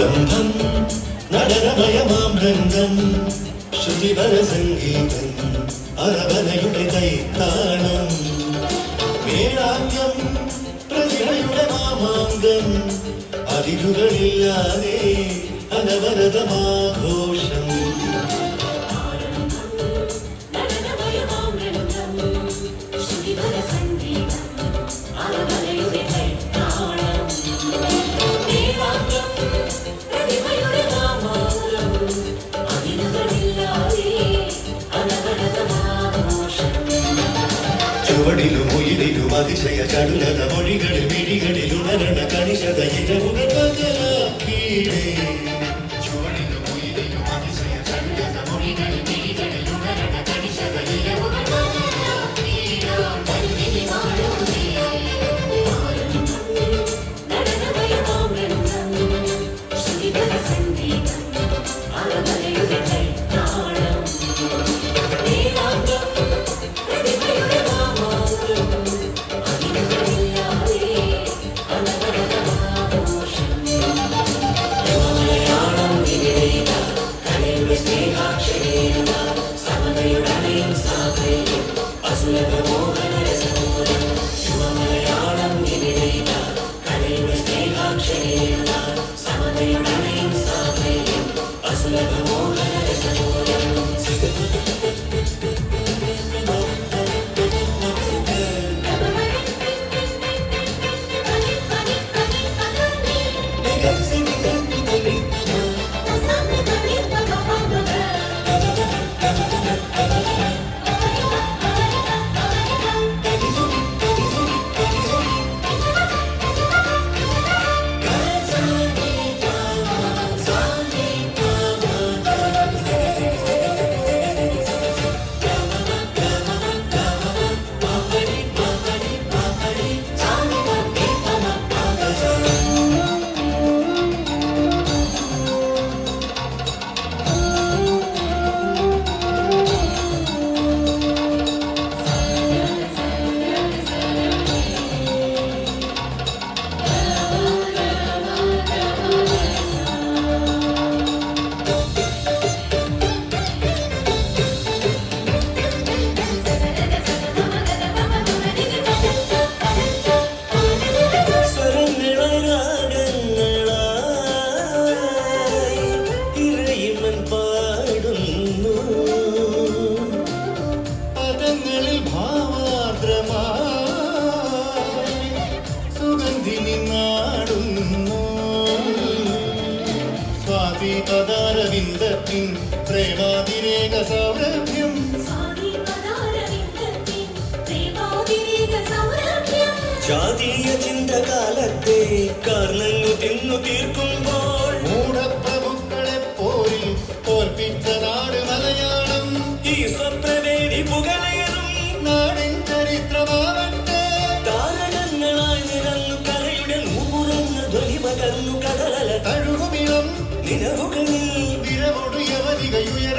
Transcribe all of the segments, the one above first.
ആരംഭം നടനമയമാം രംഗം ശ്രുതിപര സംഗീതം അരവനയുടെ കൈത്താളം മേളാംഗം പ്രതിഭയുടെ മാമാങ്കം അതിരുകളില്ലാതെ അനവരതമാഘോഷം. அதிசய கடுலத மொழிகளில் விழிகளில் உணரண கணிசத இத உடல் பகலா கீழே. നന്ദിനി നാടുന്നു സ്വാതി പദാരവിന്ദത്തിൻ പ്രേമാതിരേക സൗരഭ്യം. ജാതീയ ചിന്തകാലത്തെ കർണന്നു തിന്നു തീർക്കും இரவுகளில் இரவோடு எவரிகையுயர்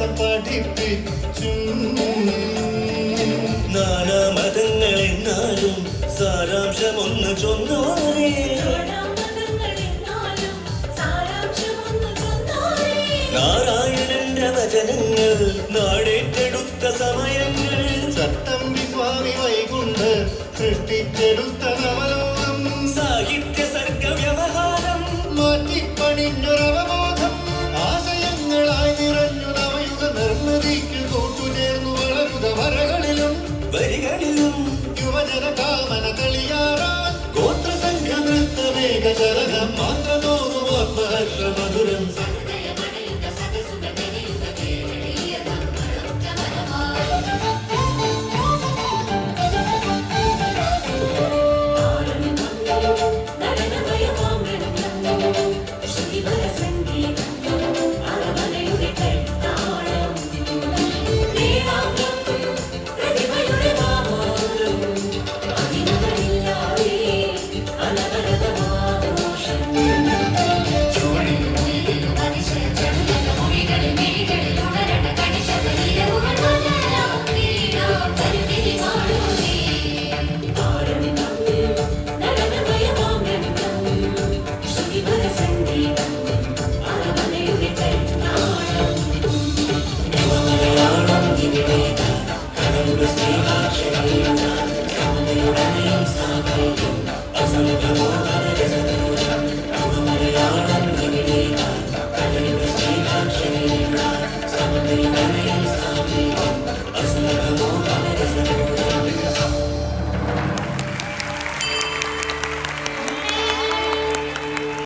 പഠിപ്പിച്ചും നാനാമതങ്ങൾ എന്നാലും സാരാംശമൊന്ന് ചൊന്നാറേ. നാരായണന്റെ വചനങ്ങൾ നാടേറ്റെടുത്ത സമയങ്ങൾ. സത്തം വിസ്വാമി വൈകുണ്ട് സൃഷ്ടിച്ചെടുത്ത നവലോകം. സാഹിത്യ സർഗ വ്യവഹാരം മാറ്റിപ്പണിഞ്ഞൊരവ